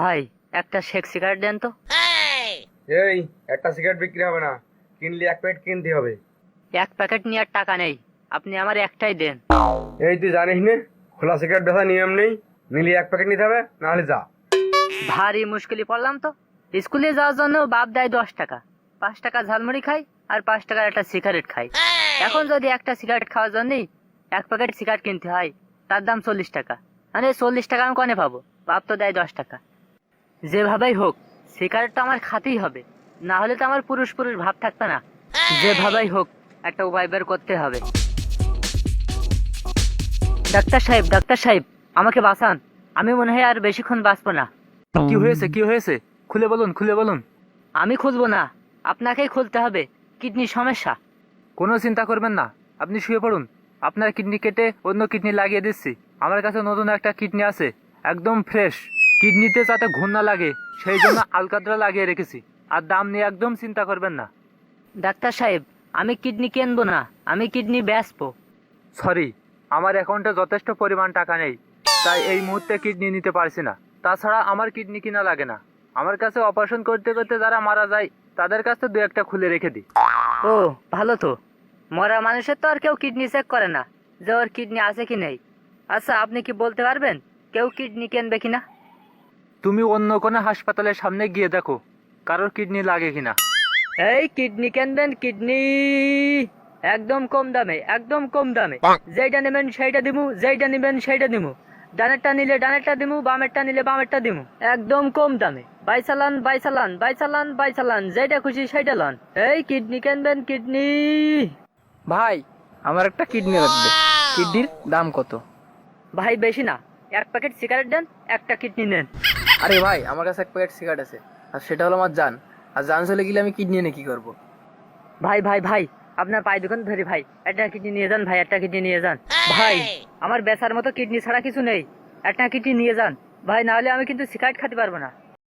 ভাই একটা shake cigarette দেন তো। এই! একটা সিগারেট বিক্রি হবে না। কিনলে এক প্যাকেট কিনতে হবে। এক প্যাকেট নেওয়ার টাকা নেই। আপনি আমার একটাই দেন। এই তুই জানিস নে খোলা সিগারেট বেচা নিয়ম নেই। নিলে এক প্যাকেট নিতে হবে নাহলে যা। ভারী মুশকিলে পড়লাম তো। স্কুলে যাওয়ার জন্য বাপ দেয় দশ টাকা। পাঁচ টাকা ঝালমুড়ি খাই আর পাঁচ টাকার একটা সিগারেট খাই। এখন যদি একটা সিগারেট খাওয়ার জন্যই এক প্যাকেট সিগারেট কিনতে হয় তার দাম চল্লিশ টাকা। মানে চল্লিশ টাকা আমি কনে পাবো? বাপ তো দেয় দশ টাকা। যেভাবেই হোক তো আমার খাতেই হবে। না হলে তো আমার পুরুষ পুরুষ ভাব থাকতো না। যেভাবেই হোক একটা উপায় বের করতে হবে। ডাক্তার সাহেব ডাক্তার সাহেব আমাকে বাঁচান। আমি মনে হয় আর বেশিক্ষণ বাঁচবো না। কি হয়েছে কি হয়েছে? খুলে বলুন খুলে বলুন। আমি খুলবো না। আপনাকেই খুলতে হবে। কিডনির সমস্যা। কোনো চিন্তা করবেন না। আপনি শুয়ে পড়ুন। আপনার কিডনি কেটে অন্য কিডনি লাগিয়ে দিচ্ছি। আমার কাছে নতুন একটা কিডনি আছে। একদম ফ্রেশ। কিডনিতে যাতে ঘুণ না লাগে সেই জন্য আলকাতরা লাগিয়ে রেখেছি। আর দাম নিয়ে একদম চিন্তা করবেন না। ডাক্তার সাহেব আমি কিডনি কিনবো না আমি কিডনি বেচবো। সরি আমার অ্যাকাউন্টে যথেষ্ট পরিমাণ টাকা নেই তাই এই মুহূর্তে কিডনি নিতে পারছি না। তাছাড়া আমার কিডনি কিনা লাগে না। আমার কাছে অপারেশন করতে করতে যারা মারা যায় তাদের কাছে দু একটা খুলে রেখে দিই। ও ভালো তো। মরা মানুষের তো আর কেউ কিডনি চেক করে না যে ওর কিডনি আছে কি নেই। আচ্ছা আপনি কি বলতে পারবেন কেউ কিডনি কিনবে কিনা? তুমি অন্য কোনো হাসপাতালের সামনে গিয়ে দেখো কারোর কিডনি লাগে কিনা। এই কিডনি কিনবেন কিডনি? একদম কম দামে একদম কম দামে। যেইটা নেবেন সেইটা দিমু যেইটা নেবেন সেইটা দিমু। ডানেরটা নিলে ডানেরটা দিমু বামেরটা নিলে বামেরটা দিমু। একদম কম দামে। বাইসালান বাইসালান বাইসালান বাইসালান যেটা খুশি সেইটা লন। এই কিডনি কিনবেন কিডনি? ভাই আমার একটা কিডনি লাগবে। কিডনির দাম কত? ভাই বেশি না। এক প্যাকেট সিগারেট দেন একটা কিডনি নেন। আরে ভাই আমার কাছে এক প্যাকেট সিগারেট আছে। আর সেটা হলো আমার জান। আর জান চলে গেলে আমি কিডনি নিয়ে কি করব? ভাই ভাই ভাই আপনার পায়ে দোকান ধরি ভাই একটা কিডনি নিয়ে যান ভাই একটা কিডনি নিয়ে যান। ভাই আমার বেচার মতো কিডনি ছাড়া কিছু নেই। একটা কিডনি নিয়ে যান। ভাই না হলে আমি কিন্তু সিগারেট খেতে পারব না।